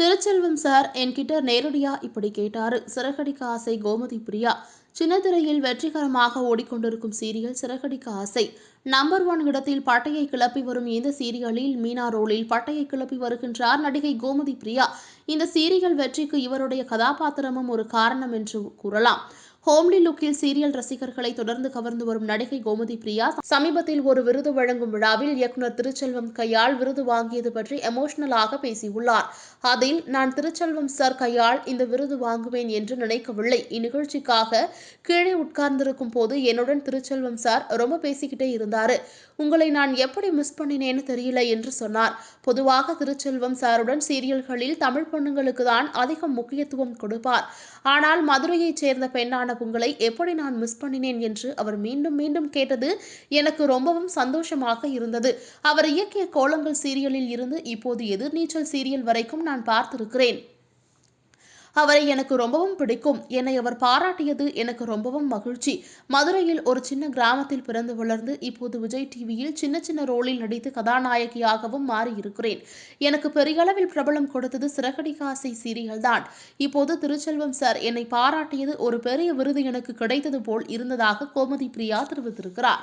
Thiruchelvam sir என்கிட்ட நேரடியா இப்படி கேட்டாரு. சிறகடிக்க ஆசை கோமதி பிரியா. சின்னத்திரையில் வெற்றிகரமாக ஓடிக்கொண்டிருக்கும் சீரியல் சிறகடிக்க ஆசை. நம்பர் ஒன் இடத்தில் பட்டையை கிளப்பி வரும் இந்த சீரியலில் மீனா ரோலில் பட்டையை கிளப்பி வருகின்றார் நடிகை கோமதி பிரியா. இந்த சீரியல் வெற்றிக்கு இவருடைய கதாபாத்திரமும் ஒரு காரணம் என்று கூறலாம். ஹோம்லி லுக்கில் சீரியல் ரசிகர்களை தொடர்ந்து கவர்ந்து வரும் நடிகை கோமதி பிரியா சமீபத்தில் ஒரு விருது வழங்கும் விழாவில் இயக்குனர் திருச்செல்வம் கையால் விருது வாங்கியது பற்றி எமோஷனலாக பேசியுள்ளார். அதில் நான் திருச்செல்வம் சார் கையால் இந்த விருது வாங்குவேன் என்று நினைக்கவில்லை. இந்நிகழ்ச்சிக்காக கீழே உட்கார்ந்திருக்கும் போது என்னுடன் திருச்செல்வம் சார் ரொம்ப பேசிக்கிட்டே இருந்தாரு. உங்களை நான் எப்படி மிஸ் பண்ணினேன்னு தெரியல என்று சொன்னார். பொதுவாக திருச்செல்வம் சாருடன் சீரியல்களில் தமிழ் பொண்ணுங்களுக்கு தான் அதிக முக்கியத்துவம் கொடுப்பார். ஆனால் மதுரையைச் சேர்ந்த பெண்ணான உங்களை எப்படி நான் மிஸ் பண்ணினேன் என்று அவர் மீண்டும் மீண்டும் கேட்டது எனக்கு ரொம்பவும் சந்தோஷமாக இருந்தது. அவர் இயக்கிய கோலங்கள் சீரியலில் இருந்து இப்போது எதிர்நீச்சல் சீரியல் வரைக்கும் நான் பார்த்திருக்கிறேன். அவரை எனக்கு ரொம்பவும் பிடிக்கும். என்னை அவர் பாராட்டியது எனக்கு ரொம்பவும் மகிழ்ச்சி. மதுரையில் ஒரு சின்ன கிராமத்தில் பிறந்து வளர்ந்து இப்போது விஜய் டிவியில் சின்ன சின்ன ரோலில் நடித்து கதாநாயகியாகவும் மாறியிருக்கிறேன். எனக்கு பெரிய அளவில் பிரபலம் கொடுத்தது சிறகடி காசை சீரியல் தான். இப்போது திருச்செல்வம் சார் என்னை பாராட்டியது ஒரு பெரிய விருது எனக்கு கிடைத்தது போல் இருந்ததாக கோமதி பிரியா தெரிவித்திருக்கிறார்.